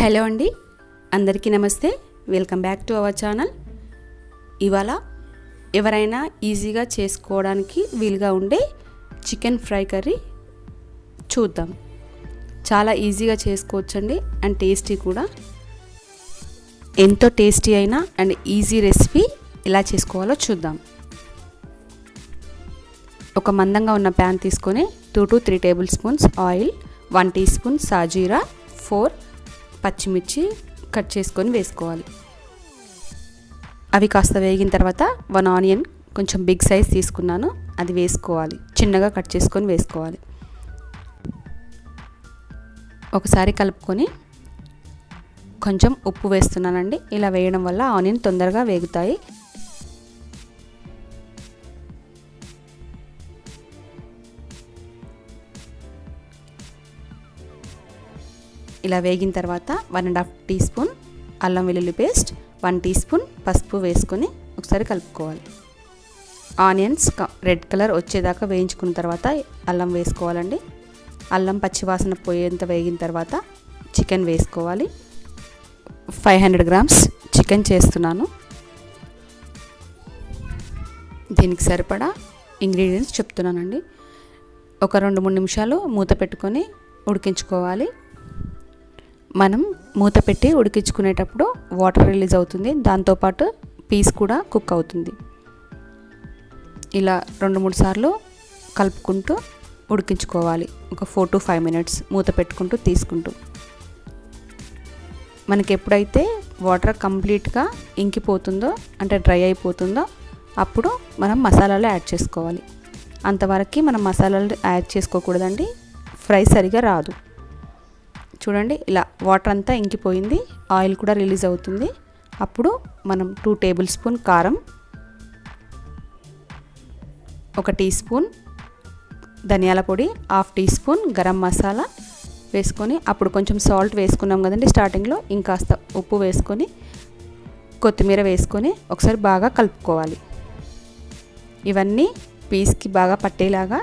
Hello అండి. అందరికీ నమస్తే. Welcome back to our channel. ఇవాళ ఎవరైనా ఈజీగా చేసుకోవడానికి వీలుగా ఉండే చికెన్ ఫ్రై కర్రీ చూద్దాం. చాలా ఈజీగా చేసుకోవచ్చండి అండ్ టేస్టీ కూడా. ఎంతో టేస్టీ అయినా అండ్ ఈజీ రెసిపీ ఎలా చేసుకోవాలో చూద్దాం. ఒక మందంగా ఉన్న ప్యాన్ తీసుకొని two to three tablespoons oil one teaspoon shahjeera four పచ్చిమిర్చి కట్ చేసుకొని వేసుకోవాలి. అవి కాస్త వేగిన తర్వాత వన్ ఆనియన్ కొంచెం బిగ్ సైజ్ తీసుకున్నాను. అది వేసుకోవాలి. చిన్నగా కట్ చేసుకొని వేసుకోవాలి. ఒకసారి కలుపుకొని కొంచెం ఉప్పు వేస్తున్నానండి. ఇలా వేయడం వల్ల ఆనియన్ తొందరగా వేగుతాయి. ఇలా వేగిన తర్వాత one and half tea spoon అల్లం వెల్లుల్లి పేస్ట్ వన్ టీ స్పూన్ పసుపు వేసుకొని ఒకసారి కలుపుకోవాలి. ఆనియన్స్ రెడ్ కలర్ వచ్చేదాకా వేయించుకున్న తర్వాత అల్లం వేసుకోవాలండి. అల్లం పచ్చివాసన పోయేంత వేగిన తర్వాత చికెన్ వేసుకోవాలి. ఫైవ్ హండ్రెడ్ గ్రామ్స్ చికెన్ చేస్తున్నాను. దీనికి సరిపడా ఇంగ్రీడియంట్స్ చెప్తున్నానండి. ఒక రెండు మూడు నిమిషాలు మూత పెట్టుకొని ఉడికించుకోవాలి. మనం మూత పెట్టి ఉడికించుకునేటప్పుడు వాటర్ రిలీజ్ అవుతుంది. దాంతోపాటు పీస్ కూడా కుక్ అవుతుంది. ఇలా రెండు మూడు సార్లు కలుపుకుంటూ ఉడికించుకోవాలి. ఒక ఫోర్ టు ఫైవ్ మినిట్స్ మూత పెట్టుకుంటూ తీసుకుంటూ. మనకి ఎప్పుడైతే వాటర్ కంప్లీట్గా ఇంకిపోతుందో అంటే డ్రై అయిపోతుందో అప్పుడు మనం మసాలాలు యాడ్ చేసుకోవాలి. అంతవరకు మనం మసాలాలు యాడ్ చేసుకోకూడదండి. ఫ్రై సరిగా రాదు. చూడండి ఇలా వాటర్ అంతా ఇంకిపోయింది ఆయిల్ కూడా రిలీజ్ అవుతుంది. అప్పుడు మనం టూ టేబుల్ స్పూన్ కారం ఒక టీ స్పూన్ ధనియాల పొడి half tea spoon garam masala వేసుకొని అప్పుడు కొంచెం సాల్ట్ వేసుకున్నాం కదండి స్టార్టింగ్లో ఇంకాస్త ఉప్పు వేసుకొని కొత్తిమీర వేసుకొని ఒకసారి బాగా కలుపుకోవాలి. ఇవన్నీ పీస్కి బాగా పట్టేలాగా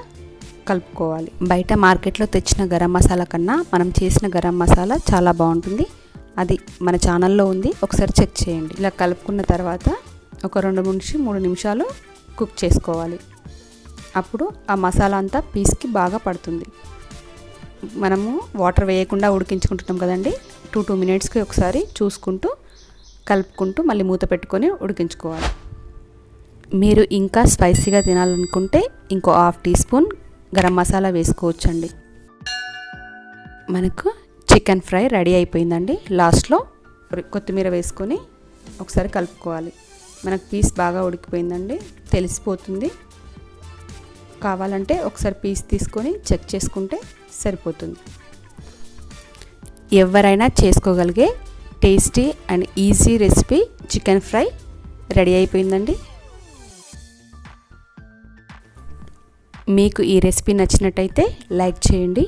కలుపుకోవాలి. బయట మార్కెట్లో తెచ్చిన గరం మసాలా కన్నా మనం చేసిన గరం మసాలా చాలా బాగుంటుంది. అది మన ఛానల్లో ఉంది. ఒకసారి చెక్ చేయండి. ఇలా కలుపుకున్న తర్వాత ఒక రెండు నుంచి మూడు నిమిషాలు కుక్ చేసుకోవాలి. అప్పుడు ఆ మసాలా అంతా పీస్కి బాగా పడుతుంది. మనము వాటర్ వేయకుండా ఉడికించుకుంటున్నాం కదండి. టూ టూ మినిట్స్కి ఒకసారి చూసుకుంటూ కలుపుకుంటూ మళ్ళీ మూత పెట్టుకొని ఉడికించుకోవాలి. మీరు ఇంకా స్పైసీగా తినాలనుకుంటే ఇంకో half tea spoon garam masala వేసుకోవచ్చండి. మనకు చికెన్ ఫ్రై రెడీ అయిపోయిందండి. లాస్ట్లో కొత్తిమీర వేసుకొని ఒకసారి కలుపుకోవాలి. మనకు పీస్ బాగా ఉడికిపోయిందండి. తెలిసిపోతుంది. కావాలంటే ఒకసారి పీస్ తీసుకొని చెక్ చేసుకుంటే సరిపోతుంది. ఎవరైనా చేసుకోగలిగే tasty and easy recipe chicken fry ready అయిపోయిందండి. మీకు ఈ రెసిపీ నచ్చినట్టయితే లైక్ చేయండి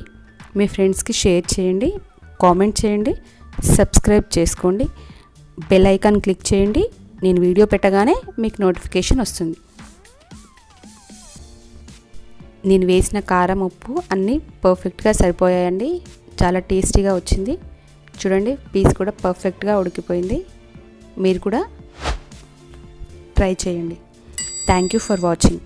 మీ ఫ్రెండ్స్కి షేర్ చేయండి కామెంట్ చేయండి సబ్స్క్రైబ్ చేసుకోండి బెల్ ఐకాన్ క్లిక్ చేయండి. నేను వీడియో పెట్టగానే మీకు నోటిఫికేషన్ వస్తుంది. నేను వేసిన కారం ఉప్పు అన్నీ పర్ఫెక్ట్గా సరిపోయాయండి. చాలా టేస్టీగా వచ్చింది. చూడండి పీస్ కూడా పర్ఫెక్ట్గా ఉడికిపోయింది. మీరు కూడా ట్రై చేయండి. Thank you for watching.